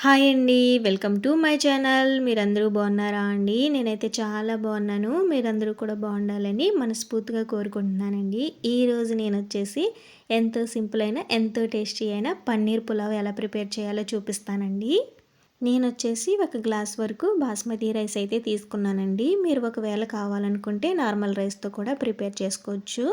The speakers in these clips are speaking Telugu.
హాయ్ అండి వెల్కమ్ టు మై ఛానల్. మీరందరూ బాగున్నారా అండి? నేనైతే చాలా బాగున్నాను. మీరందరూ కూడా బాగుండాలని మనస్ఫూర్తిగా కోరుకుంటున్నానండి. ఈరోజు నేను వచ్చేసి ఎంతో సింపుల్ అయిన ఎంతో టేస్టీ అయిన పన్నీర్ పులావ్ ఎలా ప్రిపేర్ చేయాలో చూపిస్తానండి. నేను వచ్చేసి ఒక గ్లాస్ వరకు బాస్మతి రైస్ అయితే తీసుకున్నానండి. మీరు ఒకవేళ కావాలనుకుంటే నార్మల్ రైస్తో కూడా ప్రిపేర్ చేసుకోవచ్చు.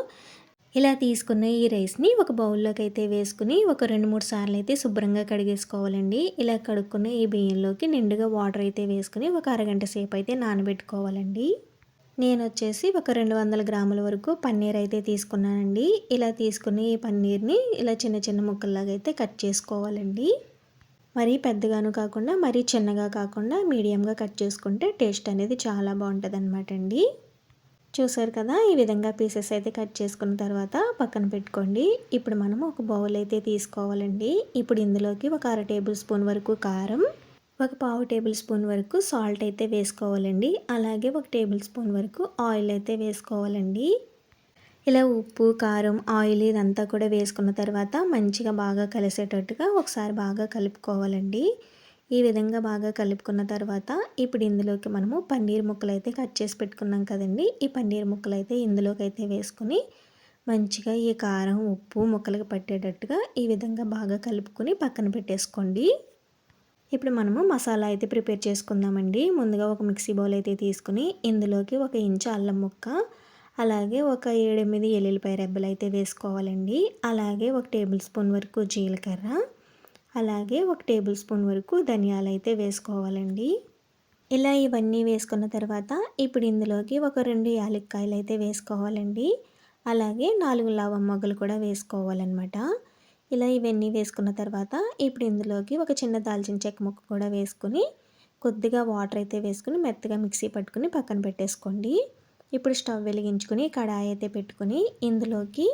ఇలా తీసుకున్న ఈ రైస్ని ఒక బౌల్లోకి అయితే వేసుకుని ఒక రెండు మూడు సార్లు అయితే శుభ్రంగా కడిగేసుకోవాలండి. ఇలా కడుక్కున్న ఈ బియ్యంలోకి నిండుగా వాటర్ అయితే వేసుకుని ఒక అరగంట సేపు అయితే నానబెట్టుకోవాలండి. నేను వచ్చేసి ఒక రెండు వందల గ్రాముల వరకు పన్నీర్ అయితే తీసుకున్నానండి. ఇలా తీసుకుని ఈ పన్నీర్ని ఇలా చిన్న చిన్న ముక్కల్లాగా అయితే కట్ చేసుకోవాలండి. మరీ పెద్దగాను కాకుండా మరీ చిన్నగా కాకుండా మీడియంగా కట్ చేసుకుంటే టేస్ట్ అనేది చాలా బాగుంటుంది అనమాట అండి చూసారు కదా ఈ విధంగా పీసెస్ అయితే కట్ చేసుకున్న తర్వాత పక్కన పెట్టుకోండి. ఇప్పుడు మనం ఒక బౌల్ అయితే తీసుకోవాలండి. ఇప్పుడు ఇందులోకి ఒక అర టేబుల్ స్పూన్ వరకు కారం ఒక పావు టేబుల్ స్పూన్ వరకు సాల్ట్ అయితే వేసుకోవాలండి. అలాగే ఒక టేబుల్ స్పూన్ వరకు ఆయిల్ అయితే వేసుకోవాలండి. ఇలా ఉప్పు కారం ఆయిల్ ఇదంతా కూడా వేసుకున్న తర్వాత మంచిగా బాగా కలిసేటట్టుగా ఒకసారి బాగా కలుపుకోవాలండి. ఈ విధంగా బాగా కలుపుకున్న తర్వాత ఇప్పుడు ఇందులోకి మనము పన్నీర్ ముక్కలు అయితే కట్ చేసి పెట్టుకున్నాం కదండి. ఈ పన్నీర్ ముక్కలు అయితే ఇందులోకి అయితే వేసుకుని మంచిగా ఈ కారం ఉప్పు ముక్కలకు పట్టేటట్టుగా ఈ విధంగా బాగా కలుపుకొని పక్కన పెట్టేసుకోండి. ఇప్పుడు మనము మసాలా అయితే ప్రిపేర్ చేసుకుందామండి. ముందుగా ఒక మిక్సీ బౌల్ అయితే తీసుకుని ఇందులోకి ఒక ఇంచు అల్లం ముక్క అలాగే ఒక ఏడెనిమిది ఎల్లుల్లిపాయ రెబ్బలు అయితే వేసుకోవాలండి. అలాగే ఒక టేబుల్ స్పూన్ వరకు జీలకర్ర అలాగే ఒక టేబుల్ స్పూన్ వరకు ధనియాలు అయితే వేసుకోవాలండి. ఇలా ఇవన్నీ వేసుకున్న తర్వాత ఇప్పుడు ఇందులోకి ఒక రెండు యాలక్కాయలు అయితే వేసుకోవాలండి. అలాగే నాలుగు లవం మొగ్గలు కూడా వేసుకోవాలన్నమాట. ఇలా ఇవన్నీ వేసుకున్న తర్వాత ఇప్పుడు ఇందులోకి ఒక చిన్న దాల్చిన చెక్క ముక్క కూడా వేసుకుని కొద్దిగా వాటర్ అయితే వేసుకుని మెత్తగా మిక్సీ పట్టుకుని పక్కన పెట్టేసుకోండి. ఇప్పుడు స్టవ్ వెలిగించుకుని కడాయి అయితే పెట్టుకుని ఇందులోకి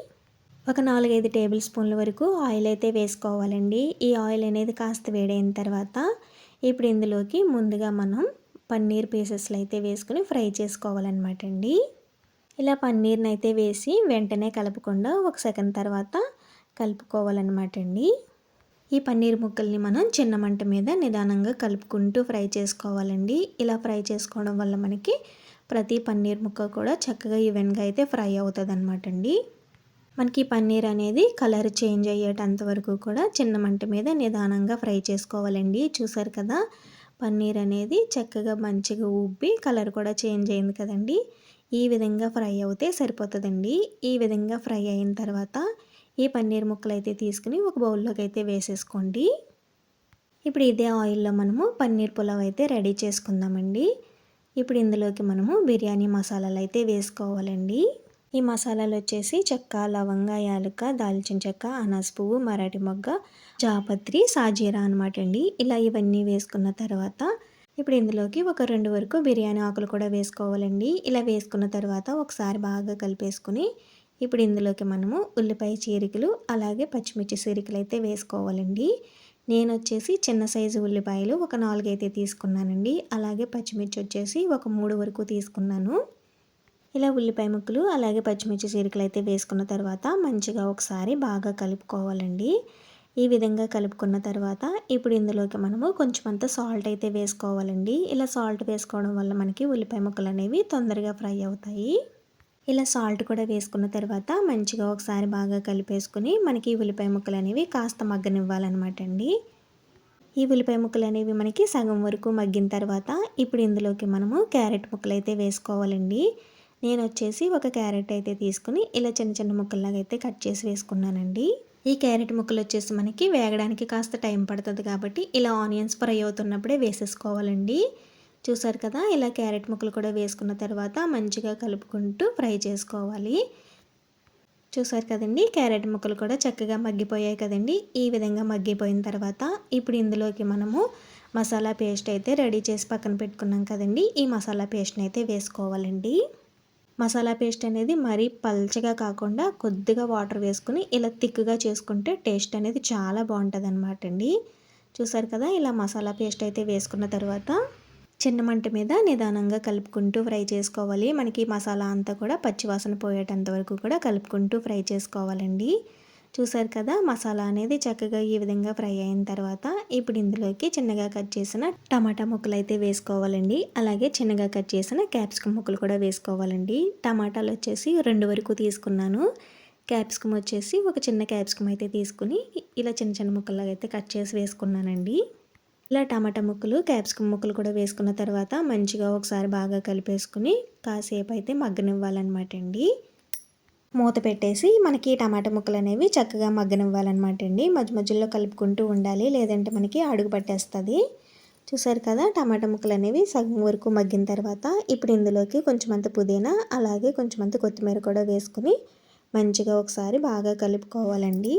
ఒక నాలుగైదు టేబుల్ స్పూన్ల వరకు ఆయిల్ అయితే వేసుకోవాలండి. ఈ ఆయిల్ అనేది కాస్త వేడైన తర్వాత ఇప్పుడు ఇందులోకి ముందుగా మనం పన్నీర్ పీసెస్లు అయితే వేసుకుని ఫ్రై చేసుకోవాలన్నమాట అండి. ఇలా పన్నీర్ని అయితే వేసి వెంటనే కలపకుండా ఒక సెకండ్ తర్వాత కలుపుకోవాలన్నమాట అండి. ఈ పన్నీర్ ముక్కల్ని మనం చిన్న మంట మీద నిదానంగా కలుపుకుంటూ ఫ్రై చేసుకోవాలండి. ఇలా ఫ్రై చేసుకోవడం వల్ల మనకి ప్రతి పన్నీర్ ముక్క కూడా చక్కగా ఈవెన్గా అయితే ఫ్రై అవుతుంది అనమాట అండి. మనకి పన్నీర్ అనేది కలర్ చేంజ్ అయ్యేటంత వరకు కూడా చిన్న మంట మీద నిదానంగా ఫ్రై చేసుకోవాలండి. చూసారు కదా? పన్నీర్ అనేది చక్కగా మంచిగా ఉబ్బి కలర్ కూడా చేంజ్ అయింది కదండి. ఈ విధంగా ఫ్రై అవుతే సరిపోతుందండి. ఈ విధంగా ఫ్రై అయిన తర్వాత ఈ పన్నీర్ ముక్కలు అయితే తీసుకుని ఒక బౌల్లోకి అయితే వేసేసుకోండి. ఇప్పుడు ఇదే ఆయిల్లో మనము పన్నీర్ పులావ్ అయితే రెడీ చేసుకుందామండి. ఇప్పుడు ఇందులోకి మనము బిర్యానీ మసాలాలు అయితే వేసుకోవాలండి. ఈ మసాలాలు వచ్చేసి చెక్క లవంగ యాలక దాల్చిన చెక్క అనాస్ పువ్వు మరాఠీ మొగ్గ జాపత్రి సాజీరా అనమాట అండి ఇలా ఇవన్నీ వేసుకున్న తర్వాత ఇప్పుడు ఇందులోకి ఒక రెండు వరకు బిర్యానీ ఆకులు కూడా వేసుకోవాలండి. ఇలా వేసుకున్న తర్వాత ఒకసారి బాగా కలిపేసుకుని ఇప్పుడు ఇందులోకి మనము ఉల్లిపాయ చీరికలు అలాగే పచ్చిమిర్చి చీరికలు అయితే వేసుకోవాలండి. నేను వచ్చేసి చిన్న సైజు ఉల్లిపాయలు ఒక నాలుగైతే తీసుకున్నానండి. అలాగే పచ్చిమిర్చి వచ్చేసి ఒక మూడు వరకు తీసుకున్నాను. ఇలా ఉల్లిపాయ ముక్కలు అలాగే పచ్చిమిర్చి చీరికలు అయితే వేసుకున్న తర్వాత మంచిగా ఒకసారి బాగా కలుపుకోవాలండి. ఈ విధంగా కలుపుకున్న తర్వాత ఇప్పుడు ఇందులోకి మనము కొంచెం అంత సాల్ట్ అయితే వేసుకోవాలండి. ఇలా సాల్ట్ వేసుకోవడం వల్ల మనకి ఉల్లిపాయ ముక్కలు అనేవి తొందరగా ఫ్రై అవుతాయి. ఇలా సాల్ట్ కూడా వేసుకున్న తర్వాత మంచిగా ఒకసారి బాగా కలిపేసుకుని మనకి ఉల్లిపాయ ముక్కలు అనేవి కాస్త మగ్గనివ్వాలన్నమాట అండి ఈ ఉల్లిపాయ ముక్కలు అనేవి మనకి సగం వరకు మగ్గిన తర్వాత ఇప్పుడు ఇందులోకి మనము క్యారెట్ ముక్కలు అయితే వేసుకోవాలండి. నేను వచ్చేసి ఒక క్యారెట్ అయితే తీసుకుని ఇలా చిన్న చిన్న ముక్కల్లాగా అయితే కట్ చేసి వేసుకున్నానండి. ఈ క్యారెట్ ముక్కలు వచ్చేసి మనకి వేగడానికి కాస్త టైం పడుతుంది కాబట్టి ఇలా ఆనియన్స్ ఫ్రై అవుతున్నప్పుడే వేసేసుకోవాలండి. చూసారు కదా ఇలా క్యారెట్ ముక్కలు కూడా వేసుకున్న తర్వాత మంచిగా కలుపుకుంటూ ఫ్రై చేసుకోవాలి. చూసారు కదండి క్యారెట్ ముక్కలు కూడా చక్కగా మగ్గిపోయాయి కదండి. ఈ విధంగా మగ్గిపోయిన తర్వాత ఇప్పుడు ఇందులోకి మనము మసాలా పేస్ట్ అయితే రెడీ చేసి పక్కన పెట్టుకున్నాం కదండి. ఈ మసాలా పేస్ట్ని అయితే వేసుకోవాలండి. మసాలా పేస్ట్ అనేది మరీ పల్చగా కాకుండా కొద్దిగా వాటర్ వేసుకుని ఇలా థిక్గా చేసుకుంటే టేస్ట్ అనేది చాలా బాగుంటుంది అనమాట అండి. చూసారు కదా ఇలా మసాలా పేస్ట్ అయితే వేసుకున్న తర్వాత చిన్న మంట మీద నిదానంగా కలుపుకుంటూ ఫ్రై చేసుకోవాలి. మనకి మసాలా అంతా కూడా పచ్చివాసన పోయేటంత వరకు కూడా కలుపుకుంటూ ఫ్రై చేసుకోవాలండి. చూసారు కదా మసాలా అనేది చక్కగా ఈ విధంగా ఫ్రై అయిన తర్వాత ఇప్పుడు ఇందులోకి చిన్నగా కట్ చేసిన టమాటా ముక్కలు అయితే వేసుకోవాలండి. అలాగే చిన్నగా కట్ చేసిన క్యాప్సికమ్ ముక్కలు కూడా వేసుకోవాలండి. టమాటాలు వచ్చేసి రెండు వరకు తీసుకున్నాను. క్యాప్సికమ్ వచ్చేసి ఒక చిన్న క్యాప్సికమ్ అయితే తీసుకుని ఇలా చిన్న చిన్న ముక్కలుగా అయితే కట్ చేసి వేసుకున్నానండి. ఇలా టమాటా ముక్కలు క్యాప్సికమ్ ముక్కలు కూడా వేసుకున్న తర్వాత మంచిగా ఒకసారి బాగా కలిపేసుకుని కాసేపు అయితే మగ్గనివ్వాలన్నమాట అండి. మూత పెట్టేసి మనకి టమాటా ముక్కలు అనేవి చక్కగా మగ్గనివ్వాలన్నమాట అండి. మధ్య మధ్యలో కలుపుకుంటూ ఉండాలి. లేదంటే మనకి అడుగు పట్టేస్తుంది. చూసారు కదా టమాటా ముక్కలు అనేవి సగం వరకు మగ్గిన తర్వాత ఇప్పుడు ఇందులోకి కొంచెం అంత పుదీనా అలాగే కొంచెం అంత కొత్తిమీర కూడా వేసుకుని మంచిగా ఒకసారి బాగా కలుపుకోవాలండి.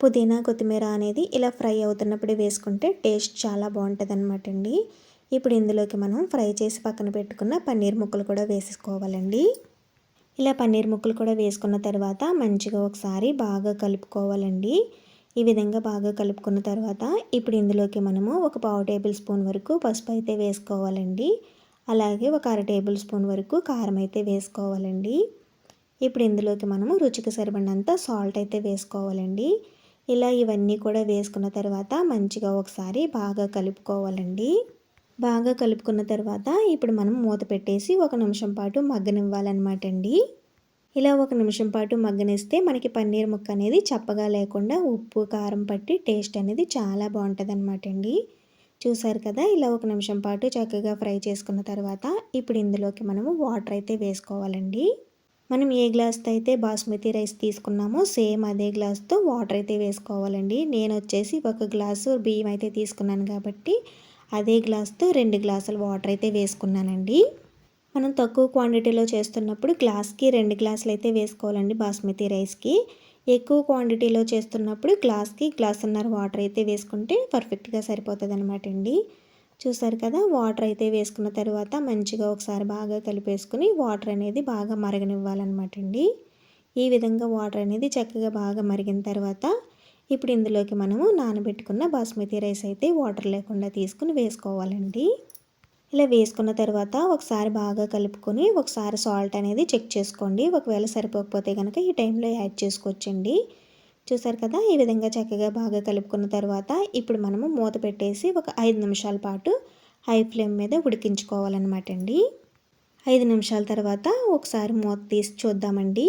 పుదీనా కొత్తిమీర అనేది ఇలా ఫ్రై అవుతున్నప్పుడు వేసుకుంటే టేస్ట్ చాలా బాగుంటుంది అనమాట అండి. ఇప్పుడు ఇందులోకి మనం ఫ్రై చేసి పక్కన పెట్టుకున్న పన్నీర్ ముక్కలు కూడా వేసుకోవాలండి ఇలా పన్నీర్ ముక్కలు కూడా వేసుకున్న తర్వాత మంచిగా ఒకసారి బాగా కలుపుకోవాలండి. ఈ విధంగా బాగా కలుపుకున్న తర్వాత ఇప్పుడు ఇందులోకి మనము ఒక పావు టేబుల్ స్పూన్ వరకు పసుపు అయితే వేసుకోవాలండి. అలాగే ఒక అర టేబుల్ స్పూన్ వరకు కారం అయితే వేసుకోవాలండి. ఇప్పుడు ఇందులోకి మనము రుచికి సరిపడినంత సాల్ట్ అయితే వేసుకోవాలండి. ఇలా ఇవన్నీ కూడా వేసుకున్న తర్వాత మంచిగా ఒకసారి బాగా కలుపుకోవాలండి. బాగా కలుపుకున్న తర్వాత ఇప్పుడు మనం మూత పెట్టేసి ఒక నిమిషం పాటు మగ్గనివ్వాలన్నమాట అండి. ఇలా ఒక నిమిషం పాటు మగ్గనిస్తే మనకి పన్నీర్ ముక్క అనేది చప్పగా లేకుండా ఉప్పు కారం పట్టి టేస్ట్ అనేది చాలా బాగుంటుంది అనమాట అండి. చూసారు కదా ఇలా ఒక నిమిషం పాటు చక్కగా ఫ్రై చేసుకున్న తర్వాత ఇప్పుడు ఇందులోకి మనము వాటర్ అయితే వేసుకోవాలండి. మనం ఏ గ్లాస్తో అయితే బాస్మతి రైస్ తీసుకున్నామో సేమ్ అదే గ్లాస్తో వాటర్ అయితే వేసుకోవాలండి. నేను వచ్చేసి ఒక గ్లాసు బియ్యం అయితే తీసుకున్నాను కాబట్టి అదే గ్లాస్తో రెండు గ్లాసుల వాటర్ అయితే వేసుకున్నానండి. మనం తక్కువ క్వాంటిటీలో చేస్తున్నప్పుడు గ్లాస్కి రెండు గ్లాసులు అయితే వేసుకోవాలండి బాస్మతి రైస్కి. ఎక్కువ క్వాంటిటీలో చేస్తున్నప్పుడు గ్లాస్కి గ్లాసున్నర వాటర్ అయితే వేసుకుంటే పర్ఫెక్ట్గా సరిపోతుంది అనమాట అండి చూసారు కదా వాటర్ అయితే వేసుకున్న తర్వాత మంచిగా ఒకసారి బాగా కలిపేసుకుని వాటర్ అనేది బాగా మరగనివ్వాలన్నమాట అండి. ఈ విధంగా వాటర్ అనేది చక్కగా బాగా మరిగిన తర్వాత ఇప్పుడు ఇందులోకి మనము నానబెట్టుకున్న బాస్మతి రైస్ అయితే వాటర్ లేకుండా తీసుకుని వేసుకోవాలండి. ఇలా వేసుకున్న తర్వాత ఒకసారి బాగా కలుపుకొని ఒకసారి సాల్ట్ అనేది చెక్ చేసుకోండి. ఒకవేళ సరిపోకపోతే కనుక ఈ టైంలో యాడ్ చేసుకోవచ్చండి. చూసారు కదా? ఈ విధంగా చక్కగా బాగా కలుపుకున్న తర్వాత ఇప్పుడు మనము మూత పెట్టేసి ఒక ఐదు నిమిషాల పాటు హై ఫ్లేమ్ మీద ఉడికించుకోవాలన్నమాట అండి. ఐదు నిమిషాల తర్వాత ఒకసారి మూత తీసి చూద్దామండి.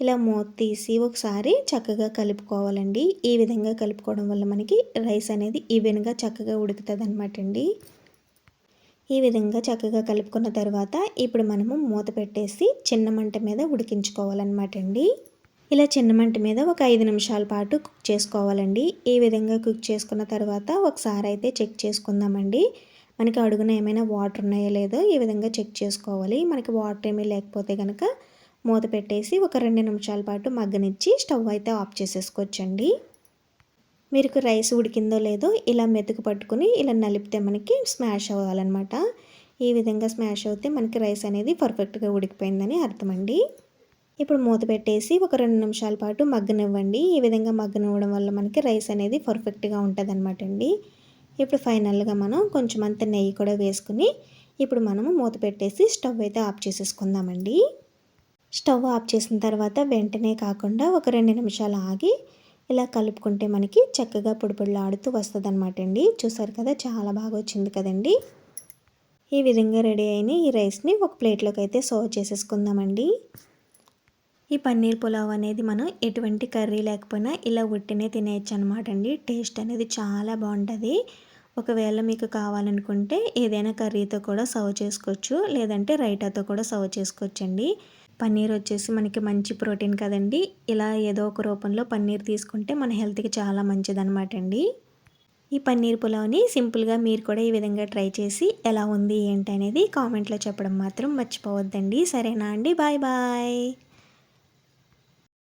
ఇలా మూత తీసి ఒకసారి చక్కగా కలుపుకోవాలండి. ఈ విధంగా కలుపుకోవడం వల్ల మనకి రైస్ అనేది ఈవెన్గా చక్కగా ఉడుకుతుంది అనమాట అండి. ఈ విధంగా చక్కగా కలుపుకున్న తర్వాత ఇప్పుడు మనము మూత పెట్టేసి చిన్న మంట మీద ఉడికించుకోవాలన్నమాట అండి. ఇలా చిన్న మంట మీద ఒక ఐదు నిమిషాల పాటు కుక్ చేసుకోవాలండి. ఈ విధంగా కుక్ చేసుకున్న తర్వాత ఒకసారి అయితే చెక్ చేసుకుందామండి. మనకి అడుగున ఏమైనా వాటర్ ఉన్నాయో లేదో ఈ విధంగా చెక్ చేసుకోవాలి. మనకి వాటర్ ఏమీ లేకపోతే కనుక మూత పెట్టేసి ఒక రెండు నిమిషాల పాటు మగ్గనిచ్చి స్టవ్ అయితే ఆఫ్ చేసేసుకోవచ్చండి. మీరు రైస్ ఉడికిందో లేదో ఇలా మెతుకు పట్టుకుని ఇలా నలిపితే మనకి స్మాష్ అవ్వాలన్నమాట. ఈ విధంగా స్మాష్ అవుతే మనకి రైస్ అనేది పర్ఫెక్ట్గా ఉడికిపోయిందని అర్థమండి. ఇప్పుడు మూత పెట్టేసి ఒక రెండు నిమిషాల పాటు మగ్గనివ్వండి. ఈ విధంగా మగ్గనివ్వడం వల్ల మనకి రైస్ అనేది పర్ఫెక్ట్గా ఉంటుంది అనమాట అండి. ఇప్పుడు ఫైనల్గా మనం కొంచెం అంత నెయ్యి కూడా వేసుకుని ఇప్పుడు మనము మూత పెట్టేసి స్టవ్ అయితే ఆఫ్ చేసేసుకుందామండి. స్టవ్ ఆఫ్ చేసిన తర్వాత వెంటనే కాకుండా ఒక రెండు నిమిషాలు ఆగి ఇలా కలుపుకుంటే మనకి చక్కగా పొడిపొడిలాడుతూ వస్తుంది అనమాట అండి. చూసారు కదా చాలా బాగా వచ్చింది కదండి. ఈ విధంగా రెడీ అయిన ఈ రైస్ని ఒక ప్లేట్లోకి అయితే సర్వ్ చేసేసుకుందామండి. ఈ పన్నీర్ పులావ్ అనేది మనం ఎటువంటి కర్రీ లేకపోయినా ఇలా ఉట్టినే తినేయచ్చు అనమాట అండి. టేస్ట్ అనేది చాలా బాగుంటుంది. ఒకవేళ మీకు కావాలనుకుంటే ఏదైనా కర్రీతో కూడా సర్వ్ చేసుకోవచ్చు లేదంటే రైటాతో కూడా సర్వ్ చేసుకోవచ్చండి. పన్నీర్ వచ్చేసి మనకి మంచి ప్రోటీన్ కదండి. ఇలా ఏదో ఒక రూపంలో పన్నీర్ తీసుకుంటే మన హెల్త్కి చాలా మంచిదనమాట అండి. ఈ పన్నీర్ పులావ్ని సింపుల్గా మీరు కూడా ఈ విధంగా ట్రై చేసి ఎలా ఉంది ఏంటి అనేది కామెంట్లో చెప్పడం మాత్రం మర్చిపోవద్దండి. సరేనా అండి? Bye bye.